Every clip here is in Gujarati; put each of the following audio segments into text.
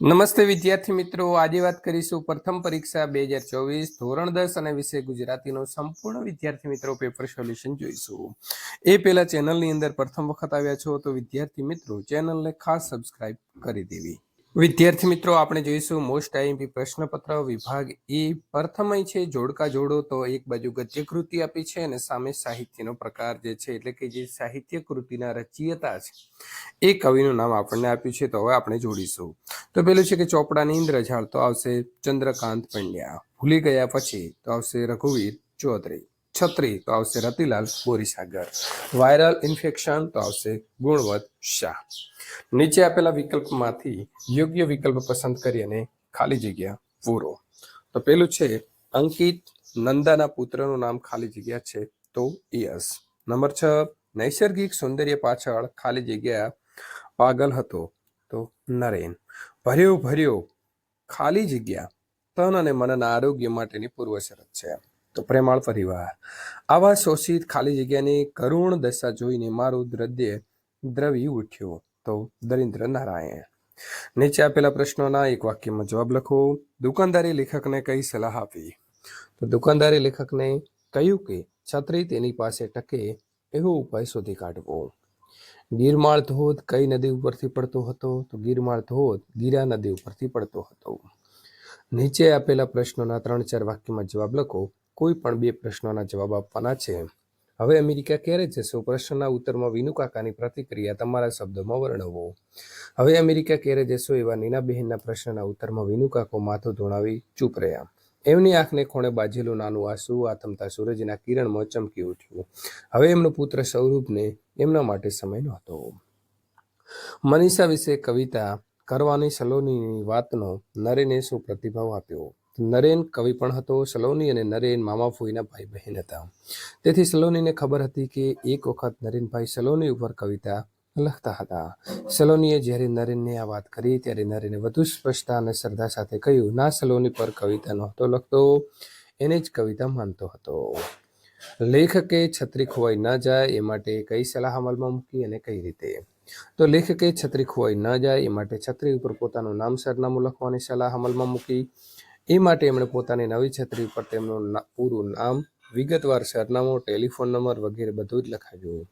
નમસ્તે વિદ્યાર્થી મિત્રો. આજે વાત કરીશું પ્રથમ પરીક્ષા બે હજાર ચોવીસ ધોરણ દસ અને વિષય ગુજરાતીનો સંપૂર્ણ વિદ્યાર્થી મિત્રો પેપર સોલ્યુશન જોઈશું. એ પહેલા ચેનલની અંદર પ્રથમ વખત આવ્યા છો તો વિદ્યાર્થી મિત્રો ચેનલને ખાસ સબસ્ક્રાઇબ કરી દેવી. વિદ્યાર્થી મિત્રો, આપણે જોઈશું મોસ્ટ આઈએમપી પ્રશ્નપત્ર વિભાગ એ. પ્રથમ છે, જોડકા જોડો તો એક બાજુ ગદ્ય કૃતિ આપી છે અને સામે સાહિત્યનો પ્રકાર જે છે, એટલે કે જે સાહિત્ય કૃતિના રચયિતા છે, એ કવિનું નામ આપણને આપ્યું છે, તો હવે આપણે જોડીશું. તો પેલું છે કે ચોપડાની ઇન્દ્રજાળ, તો આવશે ચંદ્રકાંત પંડ્યા. ભૂલી ગયા પછી તો આવશે રઘુવીર ચૌધરી. છત્રી, તો આવશે રતિલાલ બોરીસાગર. વાયરલ ઇન્ફેક્શન, તો આવશે ગુણવત શાહ. નીચે આપેલા વિકલ્પમાંથી યોગ્ય વિકલ્પ પસંદ કરી અને ખાલી જગ્યા પૂરો. તો પેલું છે, અંકિત નંદાના પુત્રનું નામ ખાલી જગ્યા છે, તો યસ. નંબર છ, નૈસર્ગિક સૌંદર્ય પાછળ ખાલી જગ્યા પાગલ હતો, તો નરેન. ભર્યો ભર્યો ખાલી જગ્યા, તન અને મનના આરોગ્ય માટેની પૂર્વ શરત છે. તો પ્રેમાળ પરિવાર. આવા શોષિત ખાલી જગ્યાની કરુણ દશા જોઈને મારું દ્રદ્ય દ્રવી ઉઠ્યું. તો દરિન્દ્ર નારાયણ. નીચે આપેલા પ્રશ્નોના એક વાક્યમાં જવાબ લખો. દુકાનદારી લેખકને કઈ સલાહ આપી? તો દુકાનદારી લેખકને કહ્યું કે છત્રી તેની પાસે ટકે એવો ઉપાય શોધી કાઢવો. ગીરમાળ ધોધ કઈ નદી ઉપરથી પડતો હતો? તો ગીરમાળ ધોધ ગીરા નદી ઉપરથી પડતો હતો. નીચે આપેલા પ્રશ્નોના ત્રણ ચાર વાક્યમાં જવાબ લખો. કોઈ પણ બે પ્રશ્નોના જવાબ આપવાના છે. હવે અમેરિકા ક્યારે જશો? પ્રશ્નના ઉત્તરમાં વિનુ કાકાની પ્રતિક્રિયા તમારા શબ્દોમાં વર્ણવો. હવે અમેરિકા ક્યારે જશો એવા નીનાબહેનના પ્રશ્નના ઉત્તરમાં વિનુ કાકો માથું ધોણાવી ચૂપ રહ્યા. એમની આંખને ખૂણે બાજેલું નાનું આંસુ, આથમતા સૂરજના કિરણમાં ચમકી ઉઠ્યું. હવે એમનો પુત્ર સૌરભને એમના માટે સમય નહોતો. મનીષા વિશે કવિતા કરવાની સલોનીની વાતનો નરેને શું પ્રતિભાવ આપ્યો. નરેન કવિ પણ હતો, સલોની અને નરેન મામા ફોઈના ભાઈ બહેન હતા. તેથી સલોનીને ખબર હતી કે એક વખત નરેનભાઈ સલોની ઉપર કવિતા લખતા હતા. સલોનીએ જ્યારે નરેનને આ વાત કરી, ત્યારે નરેને વધુ સ્પષ્ટતા અને શ્રદ્ધા સાથે કહ્યું, ના, સલોની પર કવિતા નહોતો લખતો. એને જ કવિતા માનતો હતો. લેખકે છત્રી ખોવાઈ ન જાય એ માટે કઈ સલાહ અમલમાં મૂકી અને કઈ રીતે? તો લેખકે છત્રી ખોવાઈ ન જાય એ માટે છત્રી ઉપર પોતાનું નામ, સરનામું લખવાની સલાહ અમલમાં મૂકી. એ માટે એમણે પોતાની નવી છત્રી પર તેમનું પૂરું નામ, વિગતવાર સરનામું, ટેલિફોન નંબર વગેરે બધું જ લખાવ્યું.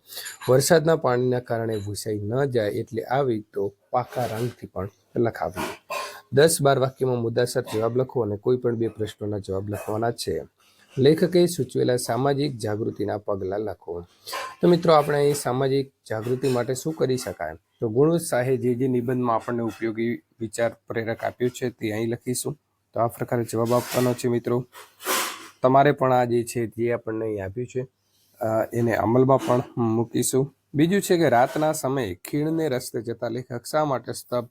વરસાદના પાણીના કારણે ભૂસાઈ ન જાય એટલે આ વિગતો પાકા રંગથી પણ લખાવી દસ બાર વાક્યમાં મુદ્દાસર જવાબ લખો અને કોઈ પણ બે પ્રશ્નોના જવાબ લખવાના છે. લેખકે સૂચવેલા સામાજિક જાગૃતિના પગલાં લખો. તો મિત્રો, આપણે અહીં સામાજિક જાગૃતિ માટે શું કરી શકાય? તો ગુણવંત શાહે જે જે નિબંધમાં આપણને ઉપયોગી વિચાર પ્રેરક આપ્યું છે તે અહીં લખીશું. તો આ પ્રકારે જવાબ આપવાનો છે મિત્રો. તમારે પણ આ જે છે જે આપણને અહીં આપ્યું છે. એને અમલમાં પણ મૂકીશું. બીજું છે કે રાતના સમયે ખીણને રસ્તે જતા લેખક શા માટે સ્તબ્ધ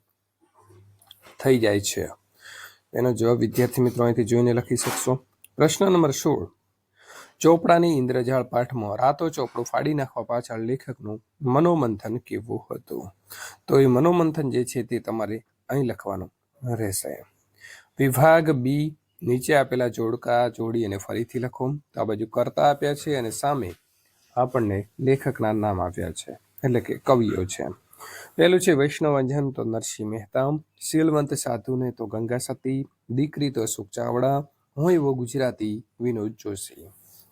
થઈ જાય છે? એનો જવાબ વિદ્યાર્થી મિત્રો અહીંથી જોઈને લખી શકશો. પ્રશ્ન નંબર સોળ. ચોપડાની ઇન્દ્રજાળ પાઠમાં રાતો ચોપડું ફાડી નાખવા પાછળ લેખકનું મનોમંથન કેવું હતું? તો એ મનોમંથન જે છે તે તમારે અહીં લખવાનું રહેશે. વિભાગ બી નીચે આપેલા જોડકા જોડી અને ફરીથી લખો. તો આ બાજુ કરતા આપ્યા છે અને સામે આપણને લેખકના નામ આપ્યા છે. એટલે કે કવિઓ છે પહેલું છે વૈષ્ણવંજન તો નરસિંહ મહેતા. શીલવંત સાધુને તો ગંગા સતી. દીકરી તો સુખ ચાવડા. હું એવો ગુજરાતી વિનોદ જોશી.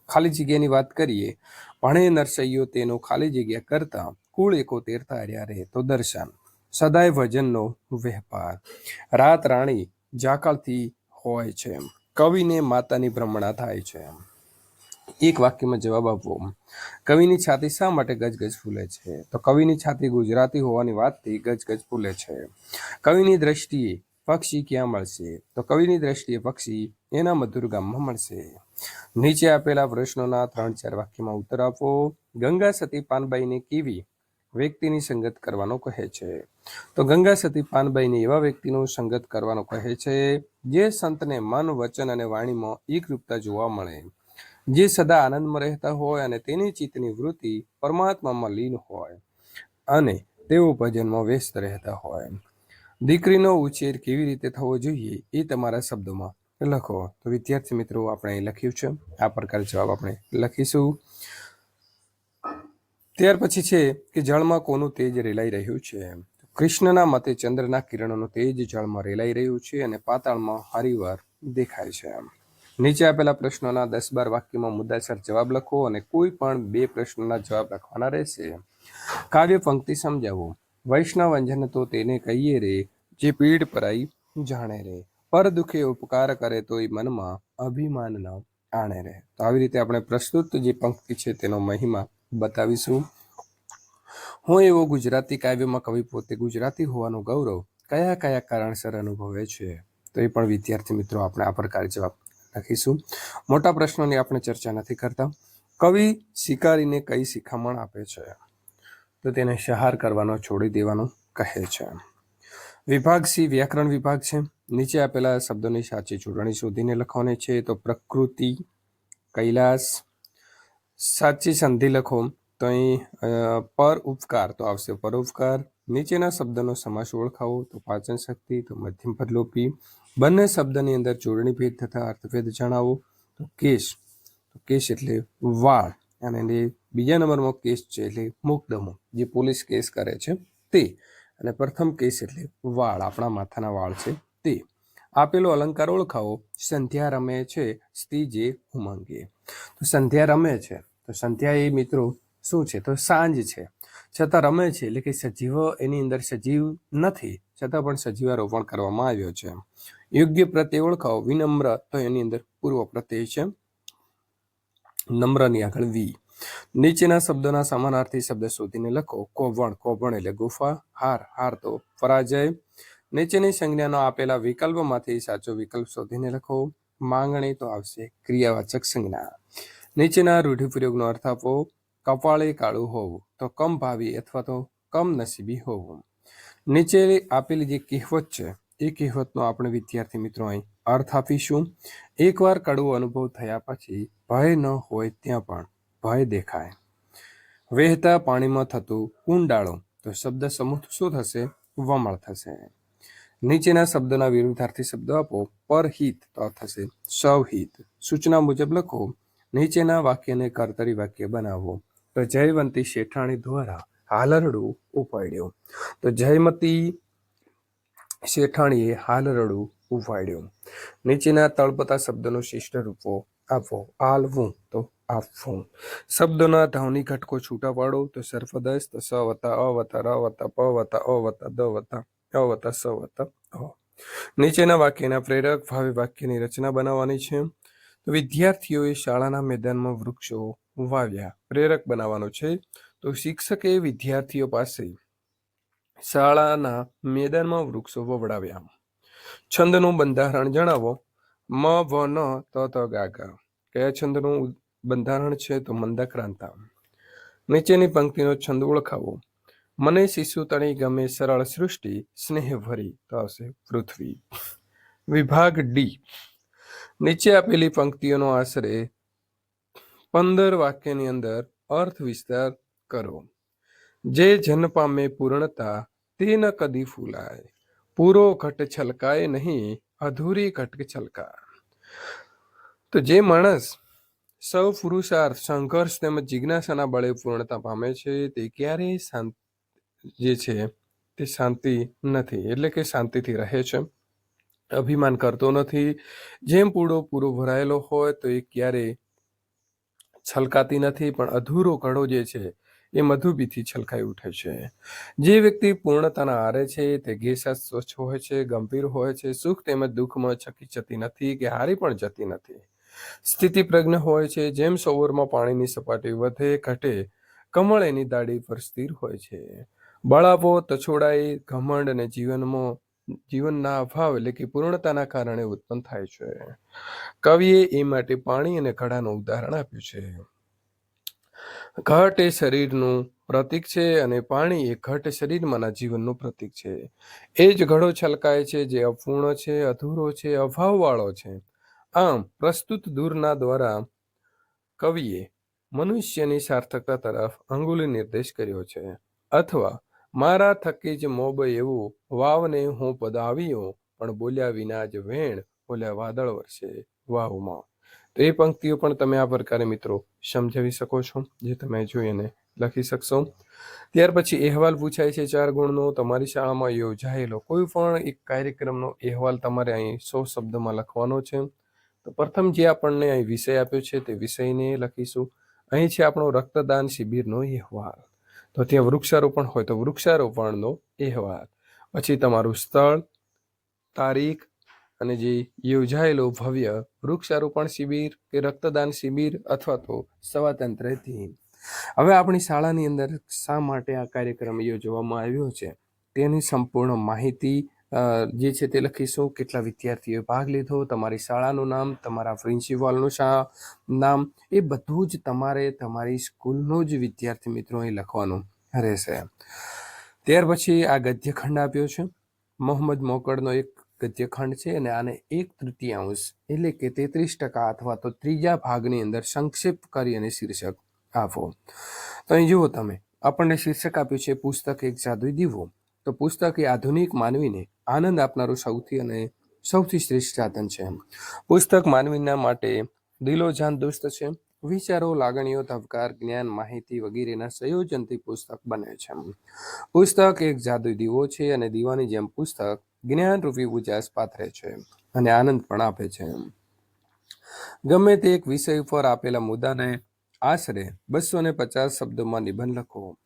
ખાલી જગ્યાની વાત કરીએ, ભણે નરસૈયો તેનો ખાલી જગ્યા કરતા કુળ એકોતેર તાર્યા રહે તો દર્શન. સદાય ભજનનો વેપાર રાત રાણી જાકળથી હોય છે કવિને માતાની ભ્રમણા થાય છે એક વાક્યમાં જવાબ આપવો. કવિની છાતી શા માટે ગજગજ ફૂલે છે? તો કવિની છાતી ગુજરાતી હોવાની વાતથી ગજગજ ફૂલે છે. કવિની દ્રષ્ટિએ પક્ષી ક્યાં મળશે? તો કવિની દ્રષ્ટિએ પક્ષી એના મધુર ગામમાં મળશે. નીચે આપેલા પ્રશ્નોના ત્રણ ચાર વાક્યમાં ઉત્તર આપો. ગંગા સતી પાનબાઈને કેવી વ્યક્તિની સંગત કરવાનો કહે છે. તો ગંગા સતી પાનબાઈને એવા વ્યક્તિનું સંગત કરવાનો કહે છે, જે સંતને મન, વચન અને વાણીમાં એકરૂપતા જોવા મળે. જે સદા આનંદમાં રહેતા હોય અને તેની ચિત્તની વૃત્તિ પરમાત્મામાં લીન હોય અને તેઓ ભજનમાં વ્યસ્ત રહેતા હોય. દીકરીનો ઉછેર કેવી રીતે થવો જોઈએ એ તમારા શબ્દોમાં લખો. તો વિદ્યાર્થી મિત્રો, આપણે લખ્યું છે. આ પ્રકારે જવાબ આપણે લખીશું. ત્યાર પછી છે કે જળમાં કોનું તેજ રેલાઈ રહ્યું છે. કૃષ્ણના મતે ચંદ્રના કિરણોનું તેજ જળમાં રેલાઈ રહ્યું છે અને પાતાળમાં હરિવાર દેખાય છે. નીચે આપેલા પ્રશ્નોના દસ બાર વાક્યમાં મુદ્દાસર જવાબ લખો અને કોઈ પણ બે પ્રશ્નોના જવાબ લખવાના રહેશે. કાવ્ય પંક્તિ સમજાવો. વૈષ્ણવ અંજન તો તેને કહીએ રે, જે પીડ પરાઈ જાણે રે. પર દુખે ઉપકાર કરે તો એ મનમાં અભિમાન ન આણે રહે તો આવી રીતે આપણે પ્રસ્તુત જે પંક્તિ છે તેનો મહિમા બતાવીશું. હું એવો ગુજરાતી કાવ્યમાં કવિ પોતે ગુજરાતી હોવાનું ગૌરવ કયા કયા કારણસર અનુભવે છે? તો એ પણ વિદ્યાર્થી મિત્રો આપણે આ પ્રકારે જવાબ લખીશું. મોટા પ્રશ્નોની આપણે ચર્ચા નથી કરતા. કવિ શિકારીને કઈ શિખામણ આપે છે? તો તેને શહાર કરવાનો, છોડી દેવાનો કહે છે. વિભાગ સી, વ્યાકરણ વિભાગ છે. નીચે આપેલા શબ્દોની સાચી જોડણી શોધીને લખવાની છે. તો પ્રકૃતિ, કૈલાસ સાચી સંધિ લખો. તો અહીં પર ઉપકાર તો આવશે. પરોપકાર નીચેના શબ્દનો સમાસ ઓળખાવો. તો પાચન શક્તિ, તો મધ્યમ પદલોપી બંને શબ્દની અંદર જોડણી ભેદ થતા અર્થભેદ જણાવો. તો કેશ. તો કેશ એટલે વાળ. અને બીજા નંબરમાં કેસ છે એટલે મુકદમો. જે પોલીસ કેસ કરે છે તે. અને પ્રથમ કેસ એટલે વાળ. આપણા માથાના વાળ છે તે. આપેલો અલંકાર ઓળખાવો. સંધ્યા રમે છે, સ્ત્રી ઉમંગે. તો સંધ્યા રમે છે. તો સંધ્યા એ મિત્રો શું છે? તો સાંજ છે. છતાં રમે છે એટલે કે સજીવ એની અંદર સજીવ નથી. છતાં પણ સજીવારોપણ કરવામાં આવ્યો છે. યોગ્ય પ્રત્યે ઓળખાવો. વિનમ્ર તો એની અંદર પૂર્વ પ્રત્યય છે. નમ્રની આગળ વી. નીચેના શબ્દોના સમાનાર્થી શબ્દ શોધીને લખો. કોવણ. કોવણ એટલે ગુફા. હાર. હાર તો પરાજય. નીચેની સંજ્ઞાનો આપેલા વિકલ્પમાંથી સાચો વિકલ્પ શોધીને લખો. માંગણી તો આવશે. ક્રિયાવાચક સંજ્ઞા. નીચેના રૂઢિપ્રયોગનો અર્થ આપો. કપાળે કાળું હોવું. તો કમ ભાવી અથવા તો કમ નસીબી હોવું. નીચે આપેલી જે કહેવત છે, એ કહેવતનો આપણે વિદ્યાર્થી મિત્રો અહીં અર્થ આપીશું. એકવાર કડવો અનુભવ થયા પછી ભય ન હોય ત્યાં પણ ભય દેખાય. વહેતા પાણીમાં થતું કુંડાળો. તો શબ્દ સમૂહ શું થશે? વમળ થશે. નીચેના શબ્દના વિરુદ્ધાર્થી શબ્દ આપો. પરહિત તો થશે. સવહિત સૂચના મુજબ લખો. નીચેના વાક્યને કર્તરી વાક્ય બનાવો. તો જયવંતી શેઠાણી દ્વારા હાલરડું ઉપાડ્યું. તો જયમતી શેઠાણીએ હાલરડું ઉપાડ્યું. નીચેના તળપતા શબ્દનો શિષ્ટ રૂપો આપો. આલવું તો આપવું શબ્દોના ધાવની ઘટકો છૂટા પાડો તો સર્ફદશ તો સ વત્તા અ વત્તા ર વત્તા પ વત્તા અ દ વત્તા અ સવત સ નીચેના વાક્યના પ્રેરક ભાવે વાક્યની રચના બનાવવાની છે. તો વિદ્યાર્થીઓએ શાળાના મેદાનમાં વૃક્ષો વાવ્યા. પ્રેરક બનાવવાનો છે. તો શિક્ષકે વિદ્યાર્થીઓ પાસે શાળાના મેદાનમાં વૃક્ષો વવડાવ્યા. છંદનું બંધારણ જણાવો. મ, વ, ન, ત ત, ગા ગા. કયા છંદનું બંધારણ છે? તો મંદાક્રાંતા. નીચેની પંક્તિનો છંદ ઓળખાવો. મને શિશુ તણી ગમે સરળ સૃષ્ટિ સ્નેહ ભરી તો આવશે પૃથ્વી. વિભાગ ડી નીચે આપેલી પંક્તિઓનો આશરે પંદર વાક્યની અંદર અર્થ વિસ્તાર કરો. જે જન પામે પૂર્ણતા, તે ન કદી ફૂલાય. પૂરો ઘટ છલકાય નહીં, અધૂરી ઘટ છલકા. તો જે માણસ સૌ પુરુષાર્થ, સંઘર્ષ તેમજ જિજ્ઞાસાના બળે પૂર્ણતા પામે છે, તે ક્યારેય શાંત જે છે, તે શાંતિ નથી. એટલે કે શાંતિથી રહે છે. અભિમાન કરતો નથી. જેમ પૂડો પૂરો ભરાયેલો હોય, તો એ ક્યારેય છલકાતી નથી. પણ અધૂરો ઘડો જે છે, એ મધુબીથી છલકાઈ ઉઠે છે. જે વ્યક્તિ પૂર્ણતાના આરે છે, તે ઘેસા સ્વચ્છ હોય છે, ગંભીર હોય છે, સુખ તેમજ દુઃખમાં છકી જતી નથી કે હારી પણ જતી નથી. સ્થિતિ પ્રજ્ઞ હોય છે, જેમ સૌરમાં પાણીની સપાટી વધે, ઘટે, કમળ એની દાઢી પર સ્થિર હોય છે. બળાપો તછોડાઈ, ઘમંડ અને જીવનમાં, જીવનના અભાવ એટલે કે પૂર્ણતાના કારણે ઉત્પન્ન થાય છે. કવિએ એ માટે પાણી અને ઘડાનું ઉદાહરણ આપ્યું છે. ઘટ એ શરીરનું પ્રતીક છે અને પાણી એ ઘટ શરીરમાંના જીવનનું પ્રતીક છે. એ જ ઘડો છલકાય છે, જે અપૂર્ણ છે, અધૂરો છે, અભાવવાળો છે. આમ, પ્રસ્તુત દૂરના દ્વારા કવિએ મનુષ્યની સાર્થકતા તરફ અંગુલી નિર્દેશ કર્યો છે. અથવા મારા થકી જ મોબ એવું વાવને હું પદાવ્યો, પણ બોલ્યા વિના જ વેણ બોલ્યા વાદળ વર્ષે વાવમાં. તો એ પંક્તિઓ પણ તમે આ પ્રકારે મિત્રો સમજાવી શકો છો, જે તમે જોઈ અને લખી શકશો. ત્યાર પછી અહેવાલ પૂછાય છે ચાર ગુણનો, તમારી શાળામાં યોજાયેલો કોઈ પણ એક કાર્યક્રમનો અહેવાલ તમારે અહીં સો શબ્દમાં લખવાનો છે. તો પ્રથમ જે આપણને અહીં વિષય આપ્યો છે તે વિષયને લખીશું. અહીં છે આપણો રક્તદાન શિબિરનો અહેવાલ. તો ત્યાં વૃક્ષારોપણ હોય તો વૃક્ષારોપણનો અહેવાલ પછી તમારું સ્થળ, તારીખ અને જે યોજાયેલો ભવ્ય વૃક્ષારોપણ શિબિર કે રક્તદાન શિબિર અથવા તો સ્વાતંત્ર્ય દિન હવે આપણી શાળાની અંદર શા માટે આ કાર્યક્રમ યોજવામાં આવ્યો છે? તેની સંપૂર્ણ માહિતી જે છે તે લખીશું કેટલા વિદ્યાર્થીઓએ ભાગ લીધો? તમારી શાળાનું નામ, તમારા પ્રિન્સિપાલનું શા, નામ, એ બધું જ તમારે તમારી સ્કૂલનો જ વિદ્યાર્થી મિત્રો અહીં લખવાનું રહેશે. ત્યાર પછી આ ગદ્યખંડ આપ્યો છે. મોહમ્મદ મોકળનો એક ગદ્યખંડ છે અને આને એક તૃતીયાંશ એટલે કે તેત્રીસ ટકા અથવા તો ત્રીજા ભાગની અંદર સંક્ષેપ કરી અને શીર્ષક આપો. તો અહીં જુઓ તમે, આપણને શીર્ષક આપ્યું છે, પુસ્તક એક જાદુઈ દીવો. તો પુસ્તક એ આધુનિક માનવીને આનંદ આપનારું સૌથી અને સૌથી શ્રેષ્ઠ સાધન છે પુસ્તક માનવીના માટે દિલોજાન દોસ્ત છે, વિચારો, લાગણીઓ, ધબકાર, જ્ઞાન, માહિતી વગેરેના સંયોજનથી પુસ્તક બને છે પુસ્તક એક જાદુ દીવો છે અને દીવાની જેમ પુસ્તક જ્ઞાનરૂપી ઉજાસ પાથરે છે અને આનંદ પણ આપે છે ગમે તે એક વિષય ઉપર આપેલા મુદ્દાને આશરે બસો ને પચાસ શબ્દોમાં નિબંધ લખો.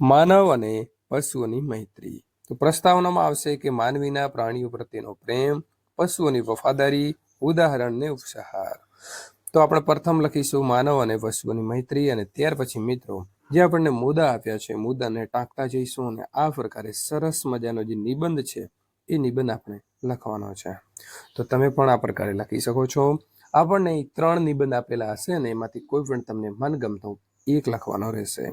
માનવ અને પશુઓની મૈત્રી. તો પ્રસ્તાવનામાં આવશે કે માનવીના પ્રાણીઓ પ્રત્યેનો પ્રેમ, પશુઓની વફાદારી, ઉદાહરણ ને ઉપસહાર. તો આપણે પ્રથમ લખીશું માનવ અને પશુઓની મૈત્રી અને ત્યાર પછી મિત્રો, જે આપણને મુદ્દા આપ્યા છે, મુદ્દાને ટાંકતા જઈશું અને આ પ્રકારે સરસ મજાનો જે નિબંધ છે, એ નિબંધ આપણે લખવાનો છે. તો તમે પણ આ પ્રકારે લખી શકો છો. આપણને ત્રણ નિબંધ આપેલા હશે અને એમાંથી કોઈ પણ તમને મનગમતો એક લખવાનો રહેશે.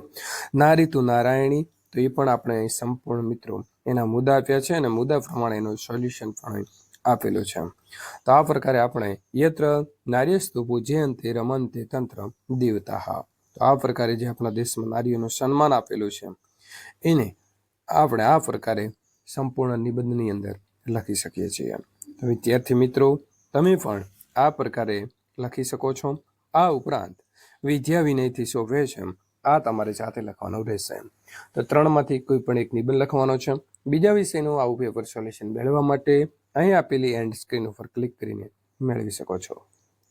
નારી તું નારાયણી તો એ પણ આપણે અહીં સંપૂર્ણ મિત્રો એના મુદ્દા આપ્યા છે અને મુદ્દા પ્રમાણે એનું સોલ્યુશન પણ આપેલું છે. તો આ પ્રકારે આપણે યત્ર નાર્યસ્તુ પૂજ્યંતે રમંતે તંત્ર દેવતા તો આ પ્રકારે જે આપણા દેશમાં નારીઓનું સન્માન આપેલું છે, એને આપણે આ પ્રકારે સંપૂર્ણ નિબંધની અંદર લખી શકીએ છીએ. તો વિદ્યાર્થી મિત્રો, તમે પણ આ પ્રકારે લખી શકો છો. આ ઉપરાંત વિદ્યા વિનયથી શોભે છે. આ તમારે જાતે લખવાનું રહેશે. તો ત્રણમાંથી કોઈ પણ એક નિબંધ લખવાનો છે. બીજા વિષયનું આવું પેપર સોલ્યુશન મેળવવા માટે અહીં આપેલી એન્ડ સ્ક્રીન ઉપર ક્લિક કરીને મેળવી શકો છો.